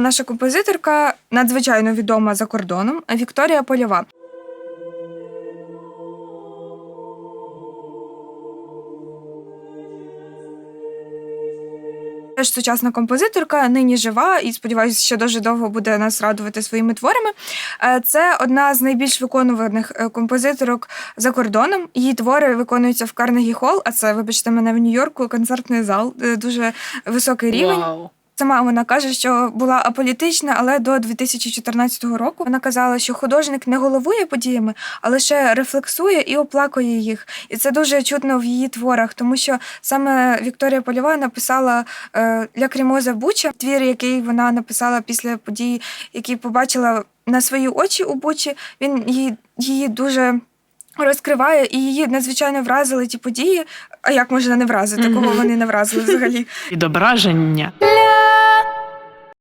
Наша композиторка надзвичайно відома за кордоном Вікторія Польова. Теж сучасна композиторка, нині жива і сподіваюся, що дуже довго буде нас радувати своїми творами. Е, Це одна з найбільш виконуваних е, композиторок за кордоном. Її твори виконуються в Карнегі Холл, а це, вибачте мене, в Нью-Йорку концертний зал, е, дуже високий рівень. Вау. Сама вона каже, що була аполітична, але до 2014 року вона казала, що художник не головує подіями, а лише рефлексує і оплакує їх. І це дуже чутно в її творах, тому що саме Вікторія Польова написала е, «Ля Крімоза Буча, твір, який вона написала після подій, які побачила на свої очі у Бучі. Він її, її дуже. Розкриває і її надзвичайно вразили ті події. А як можна не вразити, кого вони не вразили взагалі? Відображення.